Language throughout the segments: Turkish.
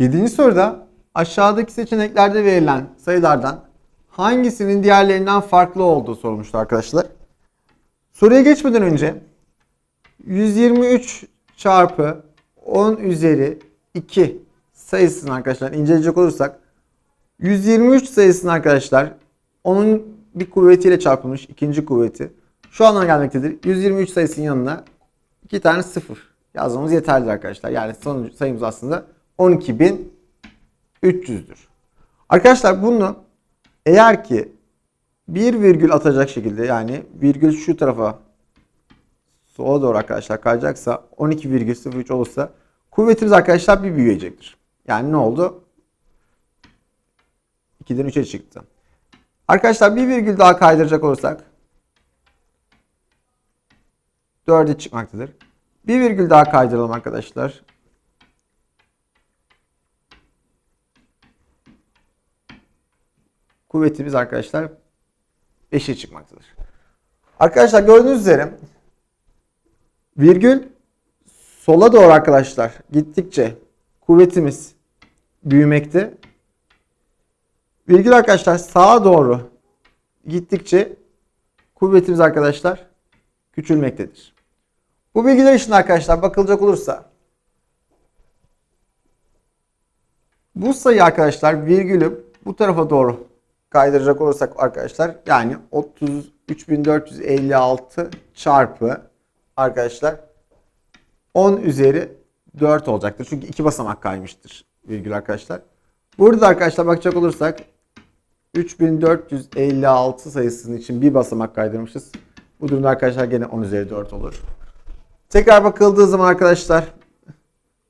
Yedinci soruda aşağıdaki seçeneklerde verilen sayılardan hangisinin diğerlerinden farklı olduğu sorulmuştu arkadaşlar. Soruya geçmeden önce 123 çarpı 10 üzeri 2 sayısını arkadaşlar inceleyecek olursak 123 sayısını arkadaşlar onun bir kuvvetiyle çarpılmış ikinci kuvveti şu anlamına gelmektedir. 123 sayısının yanına iki tane sıfır yazmamız yeterlidir arkadaşlar. Yani sonuç sayımız aslında 12.300'dür. Arkadaşlar bunu eğer ki bir virgül atacak şekilde yani virgül şu tarafa sola doğru arkadaşlar kayacaksa 12,03 olursa kuvvetimiz arkadaşlar bir büyüyecektir. Yani ne oldu? 2'den 3'e çıktı. Arkadaşlar bir virgül daha kaydıracak olursak 4'e çıkmaktadır. Bir virgül daha kaydıralım arkadaşlar. Kuvvetimiz arkadaşlar 5'e çıkmaktadır. Arkadaşlar gördüğünüz üzere virgül sola doğru arkadaşlar gittikçe kuvvetimiz büyümekte. Virgül arkadaşlar sağa doğru gittikçe kuvvetimiz arkadaşlar küçülmektedir. Bu bilgiler için arkadaşlar bakılacak olursa bu sayı arkadaşlar virgülü bu tarafa doğru kaydıracak olursak arkadaşlar yani 33.456 çarpı arkadaşlar 10 üzeri 4 olacaktır. Çünkü iki basamak kaymıştır virgül arkadaşlar. Burada arkadaşlar bakacak olursak 3456 sayısının için bir basamak kaydırmışız. Bu durumda arkadaşlar gene 10 üzeri 4 olur. Tekrar bakıldığı zaman arkadaşlar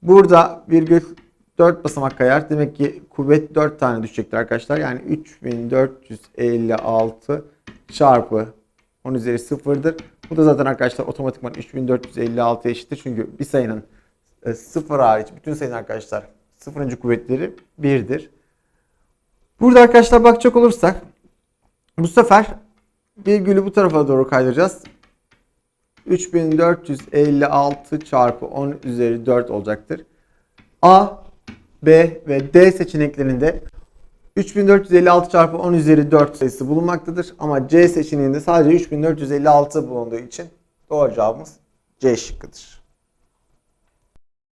burada virgül 4 basamak kayar. Demek ki kuvvet 4 tane düşecektir arkadaşlar. Yani 3456 çarpı 10 üzeri 0'dır. Bu da zaten arkadaşlar otomatikman 3456 eşittir. Çünkü bir sayının 0 hariç bütün sayının arkadaşlar sıfırıncı kuvvetleri 1'dir. Burada arkadaşlar bakacak olursak bu sefer virgülü bu tarafa doğru kaydıracağız. 3456 çarpı 10 üzeri 4 olacaktır. A, B ve D seçeneklerinde 3456 çarpı 10 üzeri 4 sayısı bulunmaktadır. Ama C seçeneğinde sadece 3456 bulunduğu için doğru cevabımız C şıkkıdır.